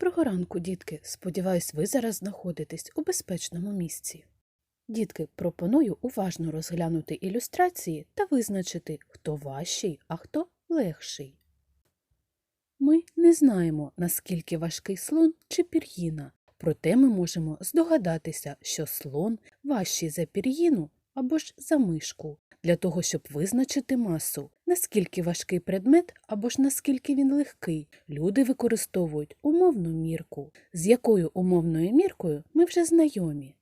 Доброго ранку, дітки. Сподіваюсь, ви зараз знаходитесь у безпечному місці. Дітки, пропоную уважно розглянути ілюстрації та визначити, хто важчий, а хто легший. Ми не знаємо, наскільки важкий слон чи пір'їна, проте ми можемо здогадатися, що слон важчий за пір'їну або ж за мишку, для того, щоб визначити масу, наскільки важкий предмет або ж наскільки він легкий, люди використовують умовну мірку, з якою умовною міркою ми вже знайомі.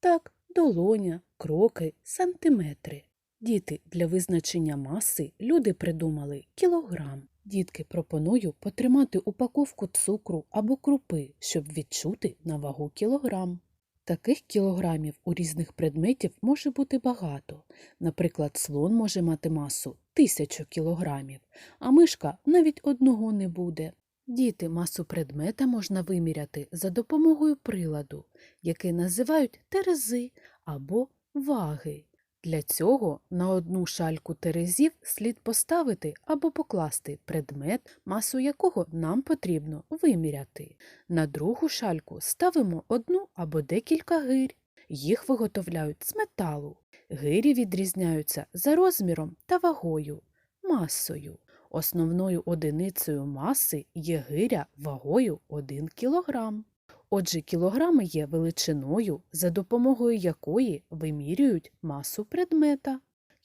Так, долоня, кроки, сантиметри. Діти, для визначення маси люди придумали кілограм. Дітки, пропоную потримати упаковку цукру або крупи, щоб відчути на вагу кілограм. Таких кілограмів у різних предметів може бути багато. Наприклад, слон може мати масу тисячу кілограмів, а мишка навіть одного не буде. Діти, масу предмета можна виміряти за допомогою приладу, який називають терези або ваги. Для цього на одну шальку терезів слід поставити або покласти предмет, масу якого нам потрібно виміряти. На другу шальку ставимо одну або декілька гирь. Їх виготовляють з металу. Гирі відрізняються за розміром та вагою, масою. Основною одиницею маси є гиря вагою 1 кг. Отже, кілограми є величиною, за допомогою якої вимірюють масу предмета.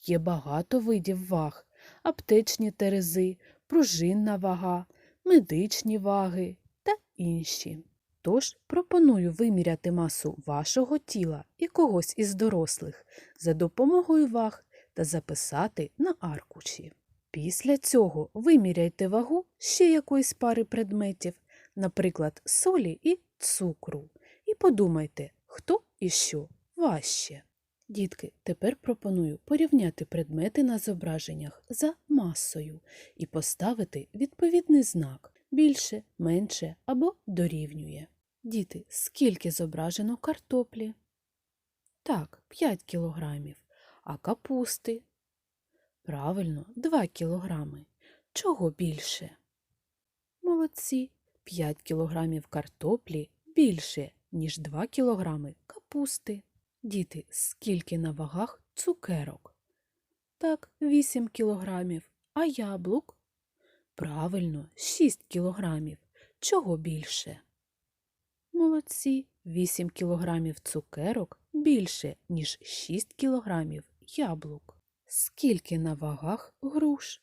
Є багато видів ваг аптечні терези, пружинна вага, медичні ваги та інші. Тож пропоную виміряти масу вашого тіла і когось із дорослих за допомогою ваг та записати на аркуші. Після цього виміряйте вагу ще якоїсь пари предметів, наприклад, солі і цукру, і подумайте, хто і що важче. Дітки, тепер пропоную порівняти предмети на зображеннях за масою і поставити відповідний знак більше, менше або дорівнює. Діти, скільки зображено картоплі? Так, 5 кілограмів. А капусти? Правильно, 2 кілограми. Чого більше? Молодці, 5 кілограмів картоплі більше, ніж 2 кілограми капусти. Діти, скільки на вагах цукерок? Так, 8 кілограмів. А яблук? Правильно, 6 кілограмів. Чого більше? Молодці, 8 кілограмів цукерок більше, ніж 6 кілограмів яблук. Скільки на вагах груш?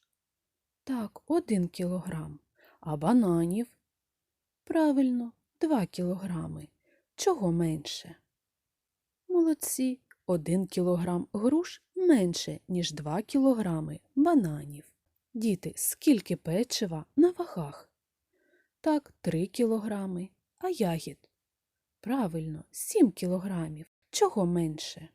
Так, 1 кілограм. А бананів? Правильно, 2 кілограми. Чого менше? Молодці, 1 кілограм груш менше, ніж 2 кілограми бананів. Діти, скільки печива на вагах? Так, 3 кілограми. А ягід? Правильно, 7 кілограмів. Чого менше?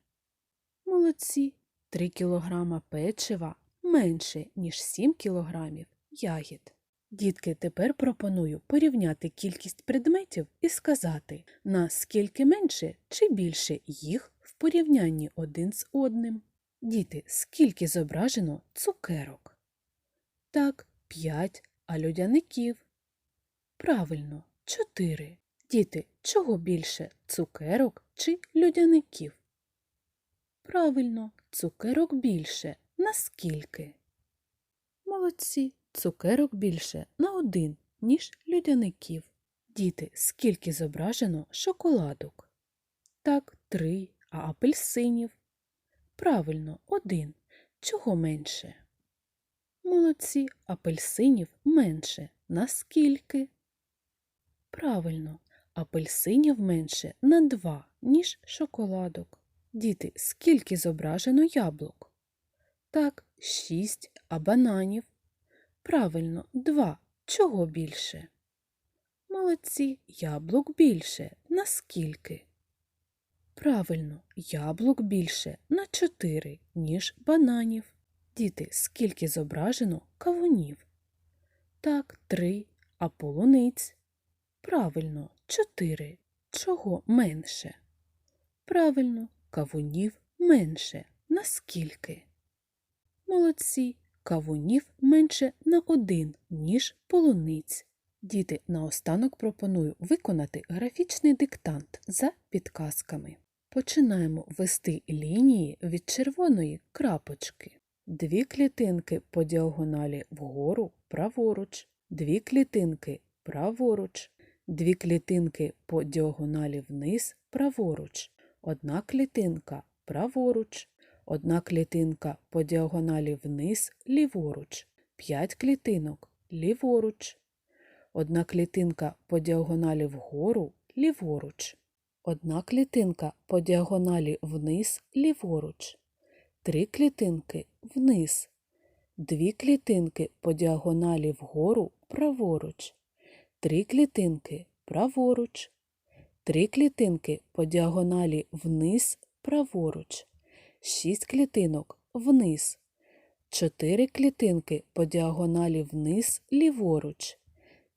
Молодці, 3 кілограма печива менше, ніж 7 кілограмів ягід. Дітки, тепер пропоную порівняти кількість предметів і сказати, наскільки менше чи більше їх в порівнянні один з одним. Діти, скільки зображено цукерок? Так, 5, а людяників? Правильно, 4. Діти, чого більше цукерок чи людяників? Правильно, цукерок більше. Наскільки? Молодці, цукерок більше на один, ніж людяників. Діти, скільки зображено шоколадок? Так, три, а апельсинів? Правильно, один. Чого менше? Молодці, апельсинів менше. Наскільки? Правильно, апельсинів менше на два, ніж шоколадок. Діти, скільки зображено яблук? Так, шість, а бананів? Правильно, два. Чого більше? Молодці, яблук більше. Наскільки? Правильно, яблук більше на чотири, ніж бананів. Діти, скільки зображено кавунів? Так, три, а полуниць? Правильно, чотири. Чого менше? Правильно, кавунів менше. Наскільки? Молодці, кавунів менше на один, ніж полуниць. Діти, наостанок пропоную виконати графічний диктант за підказками. Починаємо вести лінії від червоної крапочки. Дві клітинки по діагоналі вгору праворуч, дві клітинки праворуч, дві клітинки по діагоналі вниз праворуч, одна клітинка праворуч, одна клітинка по діагоналі вниз ліворуч, п'ять клітинок ліворуч, одна клітинка по діагоналі вгору ліворуч, одна клітинка по діагоналі вниз ліворуч, три клітинки вниз, дві клітинки по діагоналі вгору праворуч, три клітинки праворуч, три клітинки по діагоналі вниз праворуч, шість клітинок вниз, чотири клітинки по діагоналі вниз ліворуч,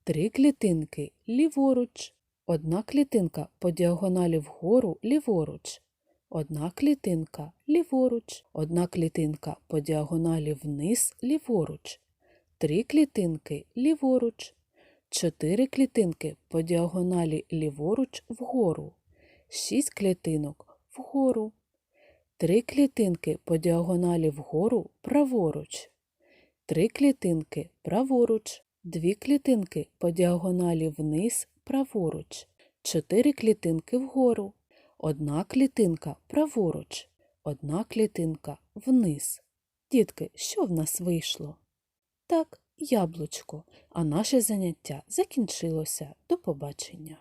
три клітинки ліворуч, одна клітинка по діагоналі вгору ліворуч, одна клітинка ліворуч, одна клітинка по діагоналі вниз ліворуч, три клітинки ліворуч, чотири клітинки по діагоналі ліворуч вгору, шість клітинок вгору, три клітинки по діагоналі вгору праворуч, три клітинки праворуч, дві клітинки по діагоналі вниз праворуч, чотири клітинки вгору, одна клітинка праворуч, одна клітинка вниз. Дітки, що в нас вийшло? Так, яблучко, а наше заняття закінчилося. До побачення.